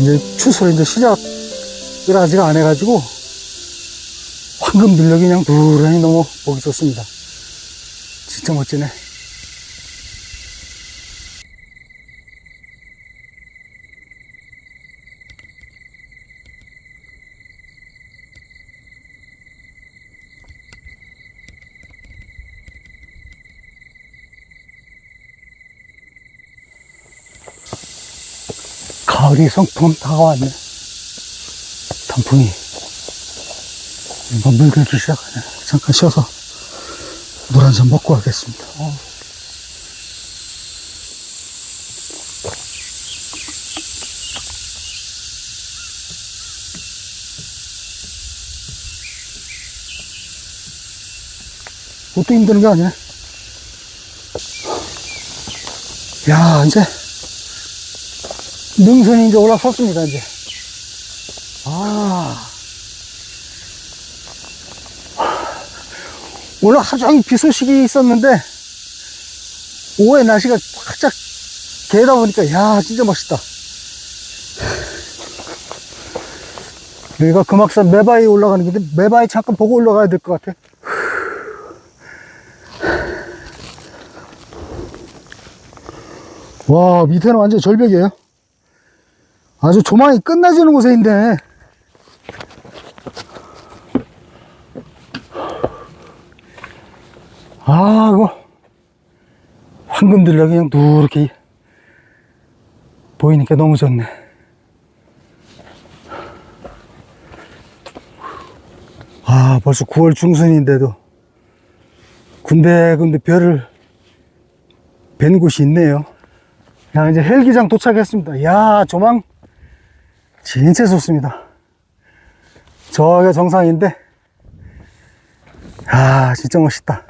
이제 추수를 이제 시작을 아직 안 해가지고 황금 들녘이 그냥 누르니 너무 보기 좋습니다. 진짜 멋지네. 가을이 성큼 다가왔네. 단풍이 물 들기 시작하네. 잠깐 쉬어서 물 한 잔 먹고 가겠습니다. 어. 그것도 힘드는 게 아니네. 야, 이제 능선이 이제 올라섰습니다, 이제. 아. 오늘 하루 종일 비 소식이 있었는데, 오후에 날씨가 활짝 개다 보니까, 야, 진짜 멋있다. 여기가 금악산 매바위 올라가는 길인데, 매바위 잠깐 보고 올라가야 될 것 같아. 와, 밑에는 완전 절벽이에요. 아주 조망이 끝나지는 곳에 있네. 아, 이거. 황금들럭이 그냥 누렇게 보이니까 너무 좋네. 아, 벌써 9월 중순인데도 군데군데 별을 뵌 곳이 있네요. 야, 이제 헬기장 도착했습니다. 야, 조망 진짜 좋습니다. 저기가 정상인데, 아, 진짜 멋있다.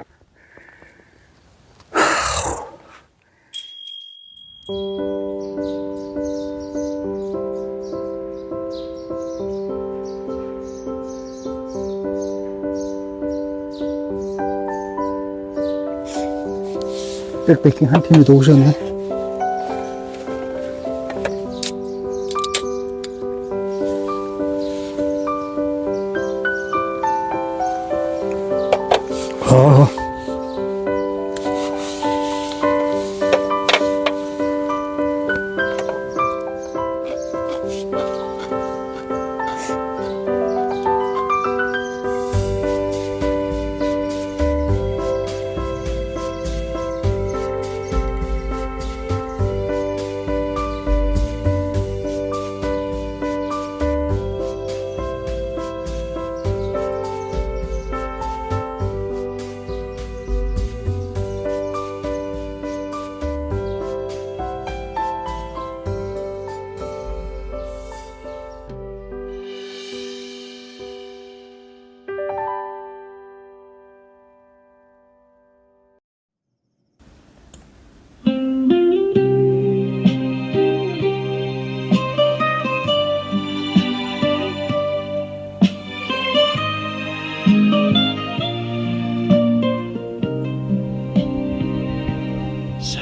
백패킹 한 팀이 더 오셨네.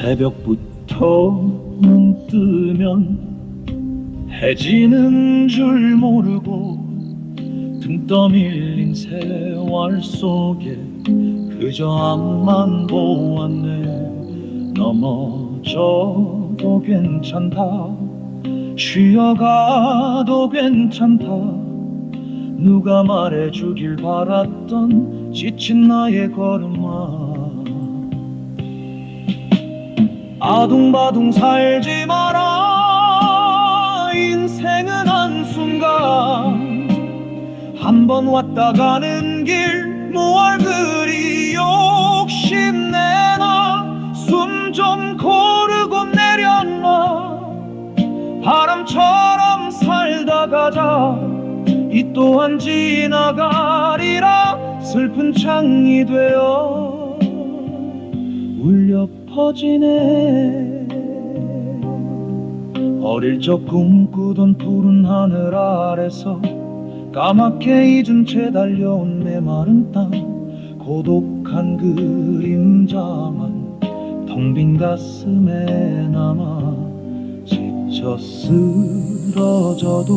새벽부터 눈 뜨면 해지는 줄 모르고 등 떠밀린 세월 속에 그저 앞만 보았네. 넘어져도 괜찮다. 쉬어가도 괜찮다. 누가 말해주길 바랐던 지친 나의 걸음아 아둥바둥 살지 마라. 인생은 한순간. 한 번 왔다 가는 길 무얼 그리 욕심내나 숨 좀 고르고 내려놔. 바람처럼 살다 가자. 이 또한 지나가리라. 슬픈 창이 되어 울려 퍼지네. 어릴 적 꿈꾸던 푸른 하늘 아래서 까맣게 잊은 채 달려온 메마른 땅. 고독한 그림자만 텅 빈 가슴에 남아 지쳐 쓰 쓰러져도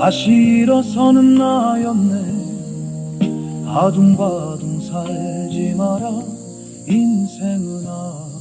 다시 일어서는 나였네. 아둥바둥 살지 마라 인생은 아